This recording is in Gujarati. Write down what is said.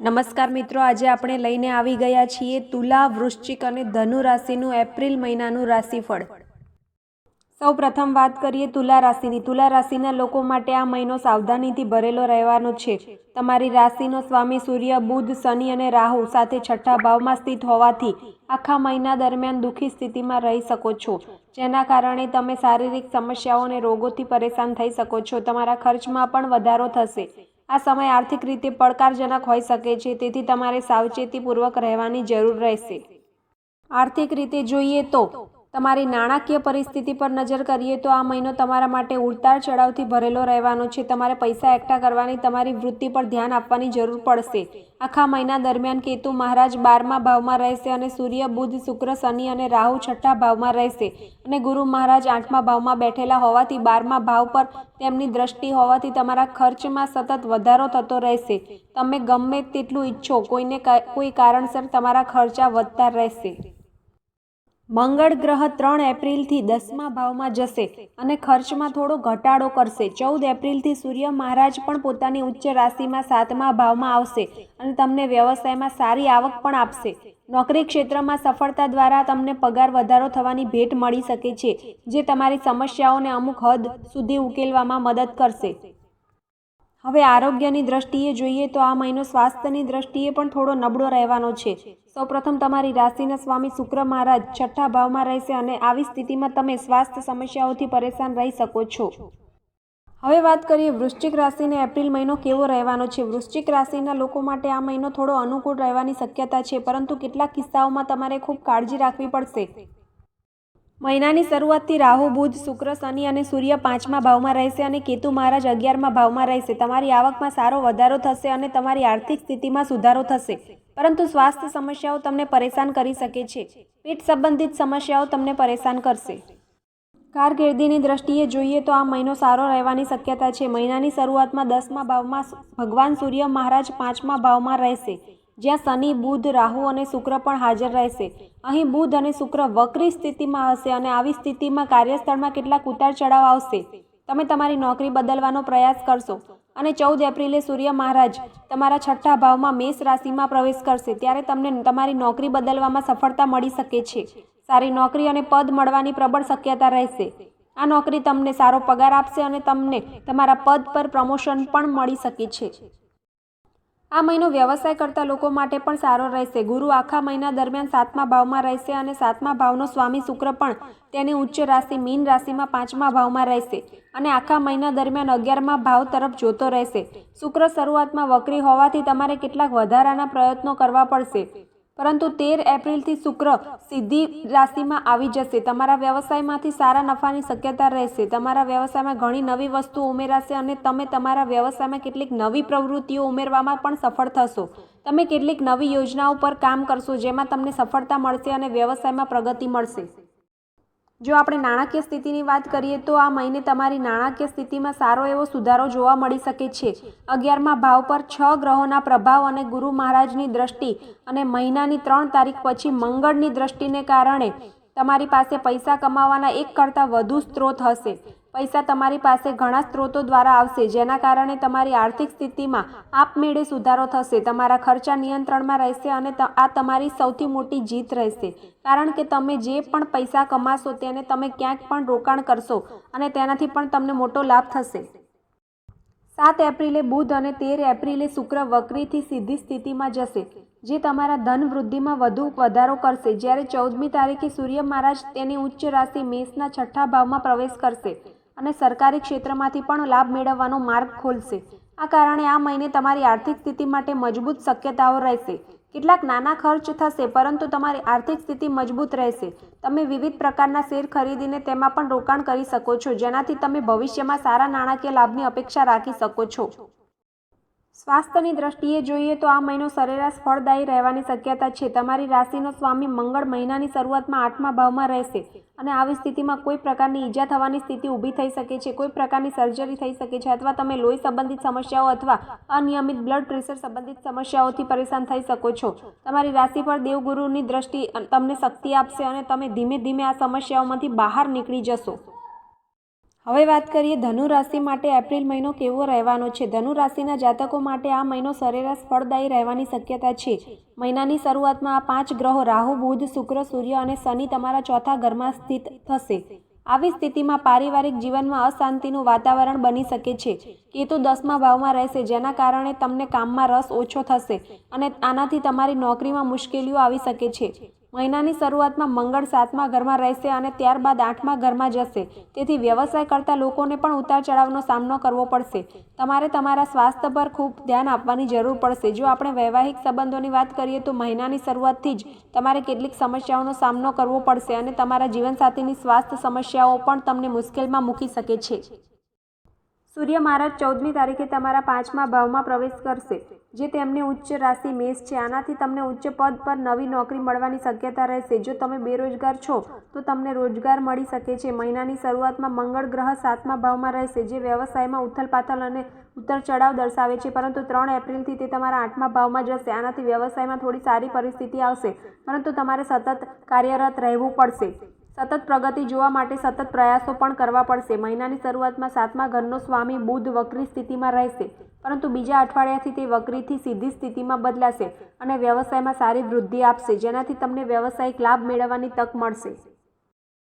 નમસ્કાર મિત્રો, આજે આપણે લઈને આવી ગયા છીએ તુલા, વૃશ્ચિક અને ધનુ રાશિનું એપ્રિલ મહિનાનું રાશિફળ. સૌ પ્રથમ વાત કરીએ તુલા રાશિની. તુલા રાશિના લોકો માટે આ મહિનો સાવધાનીથી ભરેલો રહેવાનો છે. તમારી રાશિનો સ્વામી સૂર્ય, બુધ, શનિ અને રાહુ સાથે છઠ્ઠા ભાવમાં સ્થિત હોવાથી આખા મહિના દરમિયાન દુઃખી સ્થિતિમાં રહી શકો છો. જેના કારણે તમે શારીરિક સમસ્યાઓ અને રોગોથી પરેશાન થઈ શકો છો. તમારા ખર્ચમાં પણ વધારો થશે. આ સમય આર્થિક રીતે પડકારજનક હોઈ શકે છે, તેથી તમારે સાવચેતીપૂર્વક રહેવાની જરૂર રહેશે. આર્થિક રીતે જોઈએ તો તમારી નાણાકીય પરિસ્થિતિ પર નજર કરીએ તો આ મહિનો તમારા માટે ઉતાર ચઢાવથી ભરેલો રહેવાનો છે. તમારે પૈસા એકઠા કરવાની તમારી વૃત્તિ પર ધ્યાન આપવાની જરૂર પડશે. આખા મહિના દરમિયાન કેતુ મહારાજ બારમા ભાવમાં રહેશે અને સૂર્ય, બુધ, શુક્ર, શનિ અને રાહુ છઠ્ઠા ભાવમાં રહેશે. અને ગુરુ મહારાજ આઠમા ભાવમાં બેઠેલા હોવાથી બારમા ભાવ પર તેમની દ્રષ્ટિ હોવાથી તમારા ખર્ચમાં સતત વધારો થતો રહેશે. તમે ગમે તેટલું ઈચ્છો, કોઈને કોઈ કારણસર તમારા ખર્ચા વધતા રહેશે. મંગળ ગ્રહ ત્રણ એપ્રિલથી દસમા ભાવમાં જશે અને ખર્ચમાં થોડો ઘટાડો કરશે. ચૌદ એપ્રિલથી સૂર્ય મહારાજ પણ પોતાની ઉચ્ચ રાશિમાં સાતમા ભાવમાં આવશે અને તમને વ્યવસાયમાં સારી આવક પણ આપશે. નોકરી ક્ષેત્રમાં સફળતા દ્વારા તમને પગાર વધારો થવાની ભેટ મળી શકે છે, જે તમારી સમસ્યાઓને અમુક હદ સુધી ઉકેલવામાં મદદ કરશે. હવે આરોગ્યની દ્રષ્ટિએ જોઈએ તો આ મહિનો સ્વાસ્થ્યની દ્રષ્ટિએ પણ થોડો નબળો રહેવાનો છે. સૌપ્રથમ તમારી રાશિના સ્વામી શુક્ર મહારાજ છઠ્ઠા ભાવમાં રહેશે અને આવી સ્થિતિમાં તમે સ્વાસ્થ્ય સમસ્યાઓથી પરેશાન રહી શકો છો. હવે વાત કરીએ વૃશ્ચિક રાશિને એપ્રિલ મહિનો કેવો રહેવાનો છે? વૃશ્ચિક રાશિના લોકો માટે આ મહિનો થોડો અનુકૂળ રહેવાની શક્યતા છે, પરંતુ કેટલાક કિસ્સાઓમાં તમારે ખૂબ કાળજી રાખવી પડશે. મહિનાની શરૂઆતથી રાહુ, બુધ, શુક્ર, શનિ અને સૂર્ય પાંચમા ભાવમાં રહેશે અને કેતુ મહારાજ અગિયારમાં ભાવમાં રહેશે. તમારી આવકમાં સારો વધારો થશે અને તમારી આર્થિક સ્થિતિમાં સુધારો થશે. પરંતુ સ્વાસ્થ્ય સમસ્યાઓ તમને પરેશાન કરી શકે છે. પેટ સંબંધિત સમસ્યાઓ તમને પરેશાન કરશે. કારકિર્દીની દ્રષ્ટિએ જોઈએ તો આ મહિનો સારો રહેવાની શક્યતા છે. મહિનાની શરૂઆતમાં દસમા ભાવમાં ભગવાન સૂર્ય મહારાજ પાંચમા ભાવમાં રહેશે. જ્યાં શનિ, બુધ, રાહુ અને શુક્ર પણ હાજર રહેશે. અહીં બુધ અને શુક્ર વક્રી સ્થિતિમાં હશે અને આવી સ્થિતિમાં કાર્યસ્થળમાં કેટલાક ઉતાર ચઢાવ આવશે. તમે તમારી નોકરી બદલવાનો પ્રયાસ કરશો અને ચૌદ એપ્રિલે સૂર્ય મહારાજ તમારા છઠ્ઠા ભાવમાં મેષ રાશિમાં પ્રવેશ કરશે, ત્યારે તમને તમારી નોકરી બદલવામાં સફળતા મળી શકે છે. સારી નોકરી અને પદ મળવાની પ્રબળ શક્યતા રહેશે. આ નોકરી તમને સારો પગાર આપશે અને તમને તમારા પદ પર પ્રમોશન પણ મળી શકે છે. આ મહિનો વ્યવસાય કરતા લોકો માટે પણ સારો રહેશે. ગુરુ આખા મહિના દરમિયાન સાતમા ભાવમાં રહેશે અને સાતમા ભાવનો સ્વામી શુક્ર પણ તેની ઉચ્ચ રાશિ, મીન રાશિમાં પાંચમા ભાવમાં રહેશે અને આખા મહિના દરમિયાન અગિયારમા ભાવ તરફ જોતો રહેશે. શુક્ર શરૂઆતમાં વક્રી હોવાથી તમારે કેટલાક વધારાના પ્રયત્નો કરવા પડશે. પરંતુ તેર એપ્રિલથી શુક્ર સીધી રાશિમાં આવી જશે. તમારા વ્યવસાયમાંથી સારા નફાની શક્યતા રહેશે. તમારા વ્યવસાયમાં ઘણી નવી વસ્તુઓ ઉમેરાશે અને તમે તમારા વ્યવસાયમાં કેટલીક નવી પ્રવૃત્તિઓ ઉમેરવામાં પણ સફળ થશો. તમે કેટલીક નવી યોજનાઓ પર કામ કરશો, જેમાં તમને સફળતા મળશે અને વ્યવસાયમાં પ્રગતિ મળશે. જો આપણે નાણાકીય સ્થિતિની વાત કરીએ તો આ મહિને તમારી નાણાકીય સ્થિતિમાં સારો એવો સુધારો જોવા મળી શકે છે. અગિયારમાં ભાવ પર છ ગ્રહોના પ્રભાવ અને ગુરુ મહારાજની દ્રષ્ટિ અને મહિનાની ત્રણ તારીખ પછી મંગળની દ્રષ્ટિને કારણે તમારી પાસે પૈસા કમાવાના એક કરતાં વધુ સ્ત્રોત હશે. પૈસા તમારી પાસે ઘણા સ્ત્રોતો દ્વારા આવશે, જેના કારણે તમારી આર્થિક સ્થિતિમાં આપમેળે સુધારો થશે, તમારા ખર્ચા નિયંત્રણમાં રહેશે અને આ તમારી સૌથી મોટી જીત રહેશે. કારણ કે તમે જે પણ પૈસા કમાશો, તેને તમે ક્યાંક પણ રોકાણ કરશો અને તેનાથી પણ તમને મોટો લાભ થશે. સાત એપ્રિલે બુધ અને તેર એપ્રિલે શુક્ર વક્રીથી સીધી સ્થિતિમાં જશે, જે તમારા ધન વૃદ્ધિમાં વધુ વધારો કરશે. જ્યારે ચૌદમી તારીખે સૂર્ય મહારાજ તેની ઉચ્ચ રાશિ મેષના છઠ્ઠા ભાવમાં પ્રવેશ કરશે અને સરકારી ક્ષેત્રમાંથી પણ લાભ મેળવવાનો માર્ગ ખોલશે. આ કારણે આ મહિને તમારી આર્થિક સ્થિતિ માટે મજબૂત શક્યતાઓ રહેશે. કેટલાક નાના ખર્ચ થશે, પરંતુ તમારી આર્થિક સ્થિતિ મજબૂત રહેશે. તમે વિવિધ પ્રકારના શેર ખરીદીને તેમાં પણ રોકાણ કરી શકો છો, જેનાથી તમે ભવિષ્યમાં સારા નાણાકીય લાભની અપેક્ષા રાખી શકો છો. સ્વાસ્થ્યની દ્રષ્ટિએ જોઈએ તો આ મહિનો સરેરાશ ફળદાયી રહેવાની શક્યતા છે. તમારી રાશિનો સ્વામી મંગળ મહિનાની શરૂઆતમાં આઠમા ભાવમાં રહેશે અને આવી સ્થિતિમાં કોઈ પ્રકારની ઈજા થવાની સ્થિતિ ઊભી થઈ શકે છે, કોઈ પ્રકારની સર્જરી થઈ શકે છે અથવા તમે લોહી સંબંધિત સમસ્યાઓ અથવા અનિયમિત બ્લડ પ્રેશર સંબંધિત સમસ્યાઓથી પરેશાન થઈ શકો છો. તમારી રાશિ પર દેવગુરુની દ્રષ્ટિ તમને શક્તિ આપશે અને તમે ધીમે ધીમે આ સમસ્યાઓમાંથી બહાર નીકળી જશો. હવે વાત કરીએ ધનુ રાશિ માટે એપ્રિલ મહિનો કેવો રહેવાનો છે? ધનુ રાશિના જાતકો માટે આ મહિનો સરેરાશ ફળદાયી રહેવાની શક્યતા છે. મહિનાની શરૂઆતમાં આ પાંચ ગ્રહો રાહુ, બુધ, શુક્ર, સૂર્ય અને શનિ તમારા ચોથા ઘરમાં સ્થિત થશે. આવી સ્થિતિમાં પારિવારિક જીવનમાં અશાંતિનું વાતાવરણ બની શકે છે. કેતુ દસમા ભાવમાં રહેશે, જેના કારણે તમને કામમાં રસ ઓછો થશે અને આનાથી તમારી નોકરીમાં મુશ્કેલીઓ આવી શકે છે. મહિનાની શરૂઆતમાં મંગળ સાતમા ઘરમાં રહેશે અને ત્યારબાદ આઠમા ઘરમાં જશે. તેથી વ્યવસાય કરતા લોકોને પણ ઉતાર ચઢાવનો સામનો કરવો પડશે. તમારે તમારા સ્વાસ્થ્ય પર ખૂબ ધ્યાન આપવાની જરૂર પડશે. જો આપણે વૈવાહિક સંબંધોની વાત કરીએ તો મહિનાની શરૂઆતથી જ તમારે કેટલીક સમસ્યાઓનો સામનો કરવો પડશે અને તમારા જીવનસાથીની સ્વાસ્થ્ય સમસ્યાઓ પણ તમને મુશ્કેલમાં મૂકી શકે છે. સૂર્ય મહારાજ ચૌદમી તારીખે તમારા પાંચમા ભાવમાં પ્રવેશ કરશે. જે તેમની ઉચ્ચ રાશિ મેષ છે, આનાથી તમને ઉચ્ચ પદ પર નવી નોકરી મળવાની શક્યતા રહેશે. જો તમે બેરોજગાર છો, તો તમને રોજગાર મળી શકે છે. મહિનાની શરૂઆતમાં મંગળ ગ્રહ સાતમા ભાવમાં રહેશે, જે વ્યવસાયમાં ઉથલપાથલ અને ઉત્તર ચઢાવ દર્શાવે છે. પરંતુ ત્રણ એપ્રિલથી તે તમારા આઠમા ભાવમાં જશે. આનાથી વ્યવસાયમાં થોડી સારી પરિસ્થિતિ આવશે, પરંતુ તમારે સતત કાર્યરત રહેવું પડશે. સતત પ્રગતિ જોવા માટે સતત પ્રયાસો પણ કરવા પડશે. મહિનાની શરૂઆતમાં સાતમા ઘરનો સ્વામી બુધ વક્રી સ્થિતિમાં રહેશે, પરંતુ બીજા અઠવાડિયાથી તે વક્રીથી સીધી સ્થિતિમાં બદલાશે અને વ્યવસાયમાં સારી વૃદ્ધિ આપશે, જેનાથી તમને વ્યવસાયિક લાભ મેળવવાની તક મળશે.